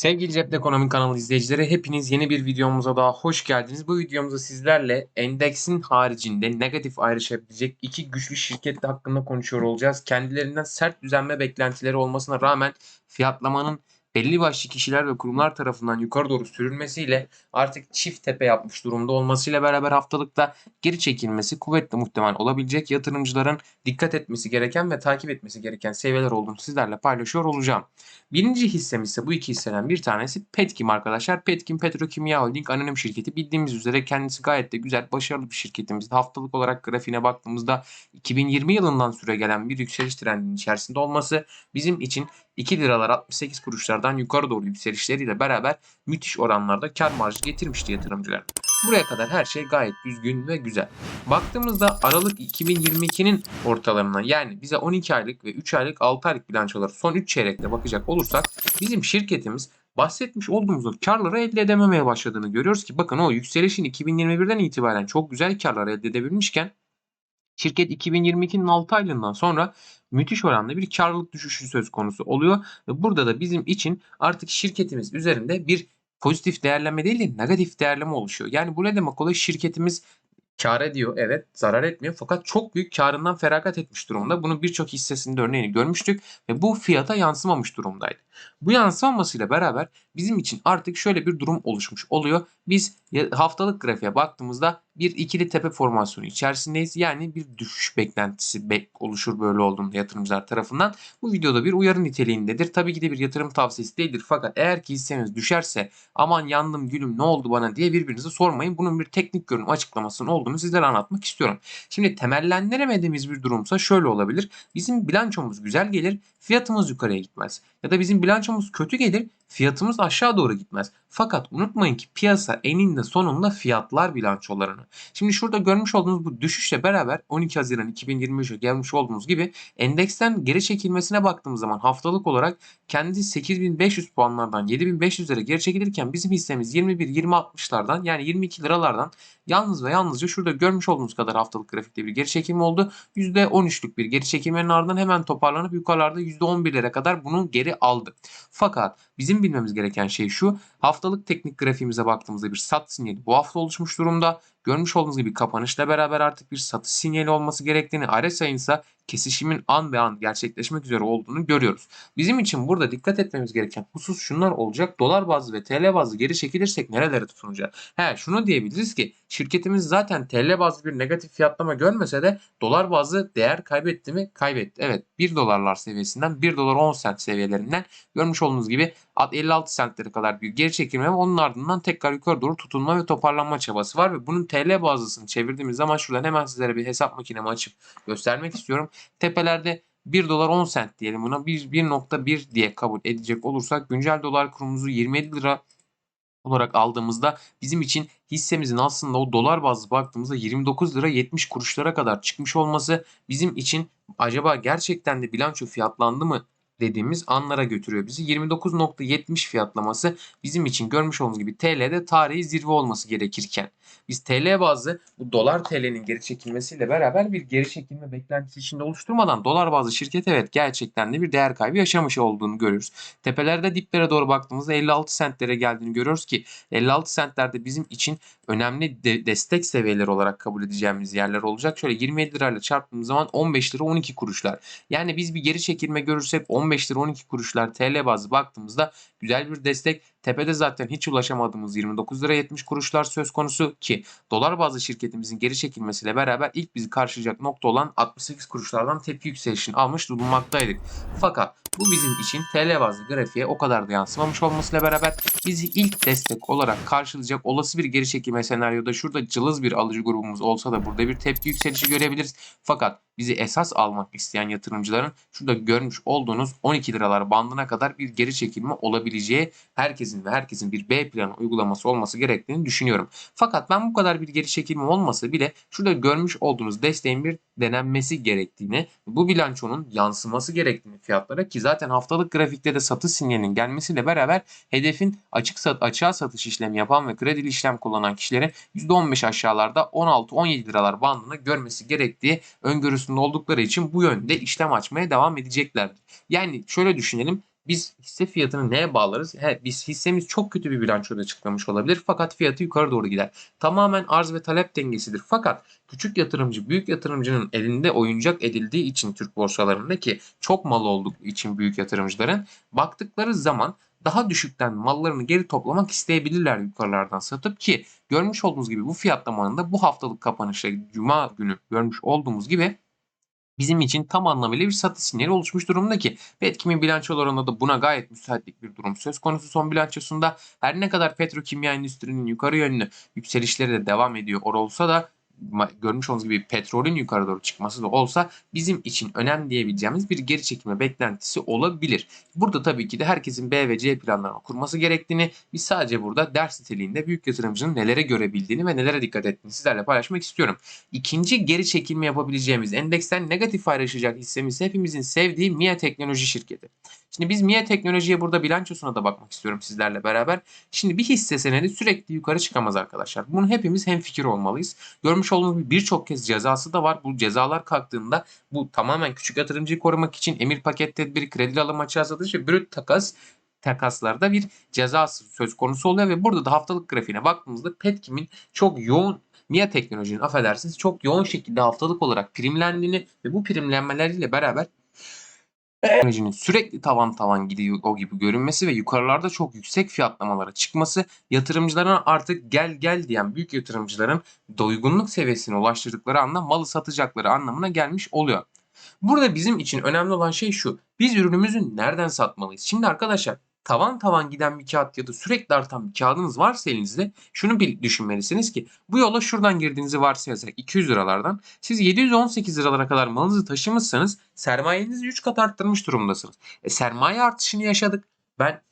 Sevgili Cepte Ekonomi kanalı izleyicileri hepiniz yeni bir videomuza daha hoş geldiniz. Bu videomuzda sizlerle endeksin haricinde negatif ayrışabilecek iki güçlü şirket hakkında konuşuyor olacağız. Kendilerinden sert düzenme beklentileri olmasına rağmen fiyatlamanın belli başlı kişiler ve kurumlar tarafından yukarı doğru sürülmesiyle artık çift tepe yapmış durumda olmasıyla beraber haftalıkta geri çekilmesi kuvvetli muhtemel olabilecek yatırımcıların dikkat etmesi gereken ve takip etmesi gereken seviyeler olduğunu sizlerle paylaşıyor olacağım. Birinci hissem ise bu iki hisseden bir tanesi Petkim arkadaşlar. Petkim Petrokimya Holding anonim şirketi. Bildiğimiz üzere kendisi gayet de güzel, başarılı bir şirketimiz. Haftalık olarak grafiğine baktığımızda 2020 yılından süre gelen bir yükseliş trendinin içerisinde olması bizim için 2 liralar 68 kuruşlardan yukarı doğru yükselişleriyle beraber müthiş oranlarda kar marjı getirmişti yatırımcılar. Buraya kadar her şey gayet düzgün ve güzel. Baktığımızda Aralık 2022'nin ortalarına yani bize 12 aylık ve 3 aylık 6 aylık bilançoları son 3 çeyrekte bakacak olursak bizim şirketimiz bahsetmiş olduğumuz karları elde edememeye başladığını görüyoruz ki bakın o yükselişin 2021'den itibaren çok güzel karlar elde edebilmişken şirket 2022'nin 6 aylığından sonra müthiş oranda bir karlılık düşüşü söz konusu oluyor ve burada da bizim için artık şirketimiz üzerinde bir pozitif değerleme değil de negatif değerleme oluşuyor. Yani bu ne demek oluyor? Şirketimiz kar ediyor evet zarar etmiyor fakat çok büyük karından feragat etmiş durumda. Bunu birçok hissesinde örneğini görmüştük ve bu fiyata yansımamış durumdaydı. Bu yansımamasıyla beraber bizim için artık şöyle bir durum oluşmuş oluyor. Biz haftalık grafiğe baktığımızda bir ikili tepe formasyonu içerisindeyiz. Yani bir düşüş beklentisi bek oluşur böyle olduğunda yatırımcılar tarafından. Bu videoda bir uyarı niteliğindedir. Tabii ki de bir yatırım tavsiyesi değildir. Fakat eğer ki hisseniz düşerse aman yandım gülüm ne oldu bana diye birbirinize sormayın. Bunun bir teknik görünüm açıklamasının olduğunu sizlere anlatmak istiyorum. Şimdi temellendiremediğimiz bir durumsa şöyle olabilir. Bizim bilançomuz güzel gelir, fiyatımız yukarıya gitmez. Ya da bizim bilançomuz kötü gelir, fiyatımız aşağı doğru gitmez. Fakat unutmayın ki piyasa eninde sonunda fiyatlar bilançolarını. Şimdi şurada görmüş olduğunuz bu düşüşle beraber 12 Haziran 2023'e gelmiş olduğumuz gibi endeksten geri çekilmesine baktığımız zaman haftalık olarak kendi 8500 puanlardan 7500'lere geri çekilirken bizim hissemiz 21-20-60'lardan yani 22 liralardan yalnız ve yalnızca şurada görmüş olduğunuz kadar haftalık grafikte bir geri çekilme oldu. %13'lük bir geri çekilmenin ardından hemen toparlanıp yukarılarda %11'lere kadar bunu geri aldı. Fakat bizim bilmemiz gereken şey şu. Haftalık teknik grafiğimize baktığımızda bir sat sinyali bu hafta oluşmuş durumda. Görmüş olduğunuz gibi kapanışla beraber artık bir satış sinyali olması gerektiğini, RSI'nin ise kesişimin an be an gerçekleşmek üzere olduğunu görüyoruz. Bizim için burada dikkat etmemiz gereken husus şunlar olacak. Dolar bazlı ve TL bazlı geri çekilirsek nerelere tutunacak? He şunu diyebiliriz ki şirketimiz zaten TL bazlı bir negatif fiyatlama görmese de dolar bazlı değer kaybetti mi? Kaybetti. Evet 1 dolarlar seviyesinden 1 dolar 10 sent seviyelerinden görmüş olduğunuz gibi 56 sentlere kadar bir geri çekilme ve onun ardından tekrar yukarı doğru tutunma ve toparlanma çabası var ve bunun TL bazlısını çevirdiğimiz zaman şuradan hemen sizlere bir hesap makinemi açıp göstermek istiyorum. Tepelerde 1 dolar 10 sent diyelim buna 1.1 diye kabul edecek olursak güncel dolar kurumuzu 27 lira olarak aldığımızda bizim için hissemizin aslında o dolar bazlı baktığımızda 29 lira 70 kuruşlara kadar çıkmış olması bizim için acaba gerçekten de bilanço fiyatlandı mı dediğimiz anlara götürüyor bizi. 29.70 fiyatlaması bizim için görmüş olduğunuz gibi TL'de tarihi zirve olması gerekirken biz TL bazlı bu dolar TL'nin geri çekilmesiyle beraber bir geri çekilme beklentisi içinde oluşturmadan dolar bazlı şirket evet gerçekten de bir değer kaybı yaşamış olduğunu görüyoruz. Tepelerde diplere doğru baktığımızda 56 sentlere geldiğini görüyoruz ki 56 sentlerde bizim için önemli de destek seviyeleri olarak kabul edeceğimiz yerler olacak. Şöyle 27 lirayla çarptığımız zaman 15 lira 12 kuruşlar. Yani biz bir geri çekilme görürsek 15 lira 12 kuruşlar TL bazlı baktığımızda güzel bir destek. Tepede zaten hiç ulaşamadığımız 29 lira 70 kuruşlar söz konusu ki dolar bazlı şirketimizin geri çekilmesiyle beraber ilk bizi karşılayacak nokta olan 68 kuruşlardan tepki yükselişini almış bulunmaktaydık. Fakat bu bizim için TL bazlı grafiğe o kadar da yansımamış olmasıyla beraber bizi ilk destek olarak karşılayacak olası bir geri çekilme senaryoda şurada cılız bir alıcı grubumuz olsa da burada bir tepki yükselişi görebiliriz. Fakat bizi esas almak isteyen yatırımcıların şurada görmüş olduğunuz 12 liralar bandına kadar bir geri çekilme olabileceği herkesin ve herkesin bir B planı uygulaması olması gerektiğini düşünüyorum. Fakat ben bu kadar bir geri çekilme olmasa bile şurada görmüş olduğunuz desteğin bir denenmesi gerektiğini, bu bilançonun yansıması gerektiğini fiyatlara ki zaten haftalık grafikte de satış sinyalinin gelmesiyle beraber hedefin açık sat açığa satış işlemi yapan ve kredili işlem kullanan kişilerin %15 aşağılarda 16-17 liralar bandını görmesi gerektiği öngörüsünde oldukları için bu yönde işlem açmaya devam edeceklerdir. Yani şöyle düşünelim biz hisse fiyatını neye bağlarız? He, biz hissemiz çok kötü bir bilançoda açıklamış olabilir fakat fiyatı yukarı doğru gider. Tamamen arz ve talep dengesidir. Fakat küçük yatırımcı büyük yatırımcının elinde oyuncak edildiği için Türk borsalarında ki çok mal olduğu için büyük yatırımcıların baktıkları zaman daha düşükten mallarını geri toplamak isteyebilirler yukarılardan satıp ki görmüş olduğunuz gibi bu fiyatlamanın da bu haftalık kapanışta cuma günü görmüş olduğumuz gibi bizim için tam anlamıyla bir satış sinyali oluşmuş durumda ki Petkim'in bilançolarında da buna gayet müsaitlik bir durum söz konusu son bilançosunda. Her ne kadar petrokimya endüstrinin yukarı yönlü yükselişleri de devam ediyor or olsa da görmüş olduğunuz gibi petrolün yukarı doğru çıkması da olsa bizim için önemli diyebileceğimiz bir geri çekilme beklentisi olabilir. Burada tabii ki de herkesin B ve C planlarını kurması gerektiğini biz sadece burada ders niteliğinde büyük yatırımcının nelere görebildiğini ve nelere dikkat ettiğini sizlerle paylaşmak istiyorum. İkinci geri çekilme yapabileceğimiz endeksten negatif ayrışacak hissemiz hepimizin sevdiği MIA Teknoloji şirketi. Şimdi biz MIA Teknoloji'ye burada bilançosuna da bakmak istiyorum sizlerle beraber. Şimdi bir hisse senedi sürekli yukarı çıkamaz arkadaşlar. Bunu hepimiz hemfikir olmalıyız. Görmüş olduğunuz gibi birçok kez cezası da var. Bu cezalar kalktığında bu tamamen küçük yatırımcıyı korumak için emir paket tedbiri, kredi alım açığa satış ve brüt takas takaslarda bir ceza söz konusu oluyor ve burada da haftalık grafiğine baktığımızda Petkim'in çok yoğun MIA teknolojinin affedersiniz çok yoğun şekilde haftalık olarak primlendiğini ve bu primlenmeleriyle beraber teknolojinin sürekli tavan tavan gidiyor o gibi görünmesi ve yukarılarda çok yüksek fiyatlamalara çıkması yatırımcıların artık gel gel diyen büyük yatırımcıların doygunluk seviyesine ulaştırdıkları anda malı satacakları anlamına gelmiş oluyor. Burada bizim için önemli olan şey şu. Biz ürünümüzü nereden satmalıyız? Şimdi arkadaşlar tavan tavan giden bir kağıt ya da sürekli artan bir kağıdınız varsa elinizde şunu bir düşünmelisiniz ki bu yola şuradan girdiğinizi varsayarsak 200 liralardan siz 718 liralara kadar malınızı taşımışsanız sermayenizi 3 kat arttırmış durumdasınız. E, sermaye artışını yaşadık. Ben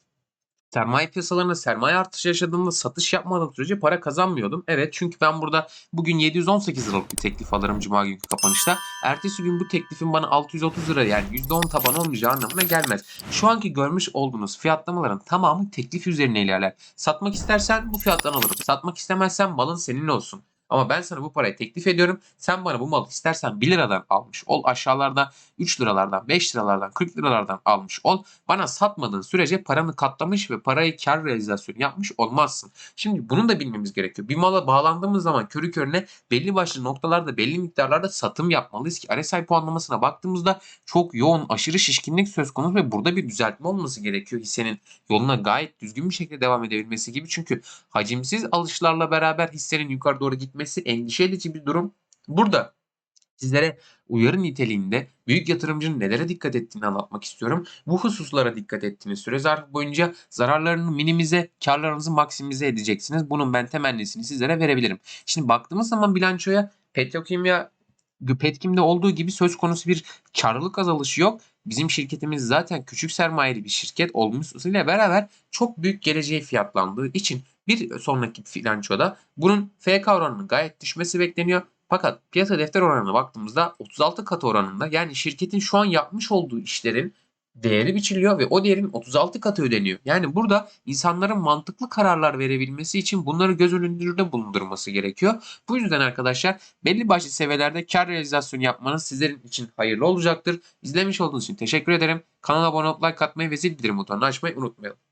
sermaye piyasalarında sermaye artışı yaşadığımda satış yapmadığım sürece para kazanmıyordum. Evet çünkü ben burada bugün 718 liralık bir teklif alırım cuma günkü kapanışta. Ertesi gün bu teklifin bana 630 lira yani %10 taban olmayacağı anlamına gelmez. Şu anki görmüş olduğunuz fiyatlamaların tamamı teklif üzerine ilerler. Satmak istersen bu fiyattan alırım. Satmak istemezsen malın senin olsun. Ama ben sana bu parayı teklif ediyorum. Sen bana bu malı istersen 1 liradan almış ol. Aşağılarda 3 liralardan, 5 liralardan, 40 liralardan almış ol. Bana satmadığın sürece paranı katlamış ve parayı kar realizasyonu yapmış olmazsın. Şimdi bunu da bilmemiz gerekiyor. Bir mala bağlandığımız zaman körü körüne belli başlı noktalarda belli miktarlarda satım yapmalıyız ki RSI puanlamasına baktığımızda çok yoğun aşırı şişkinlik söz konusu ve burada bir düzeltme olması gerekiyor hissenin yoluna gayet düzgün bir şekilde devam edebilmesi gibi. Çünkü hacimsiz alışlarla beraber hissenin yukarı doğru gitmesi endişe edici bir durum. Burada sizlere uyarı niteliğinde büyük yatırımcının nelere dikkat ettiğini anlatmak istiyorum. Bu hususlara dikkat ettiğiniz süre zarfı boyunca zararlarını minimize, karlarınızı maksimize edeceksiniz. Bunun ben temennisini sizlere verebilirim. Şimdi baktığımız zaman bilançoya petrokimya Petkim'de olduğu gibi söz konusu bir karlılık azalışı yok. Bizim şirketimiz zaten küçük sermayeli bir şirket olmasıyla beraber çok büyük geleceği fiyatlandığı için bir sonraki bilançoda bunun FK oranının gayet düşmesi bekleniyor. Fakat piyasa defter oranına baktığımızda 36 katı oranında yani şirketin şu an yapmış olduğu işlerin değeri biçiliyor ve o değerin 36 katı ödeniyor. Yani burada insanların mantıklı kararlar verebilmesi için bunları göz önünde bulundurması gerekiyor. Bu yüzden arkadaşlar belli başlı seviyelerde kar realizasyonu yapmanız sizlerin için hayırlı olacaktır. İzlemiş olduğunuz için teşekkür ederim. Kanala abone olup like atmayı ve zil bildirim butonunu açmayı unutmayalım.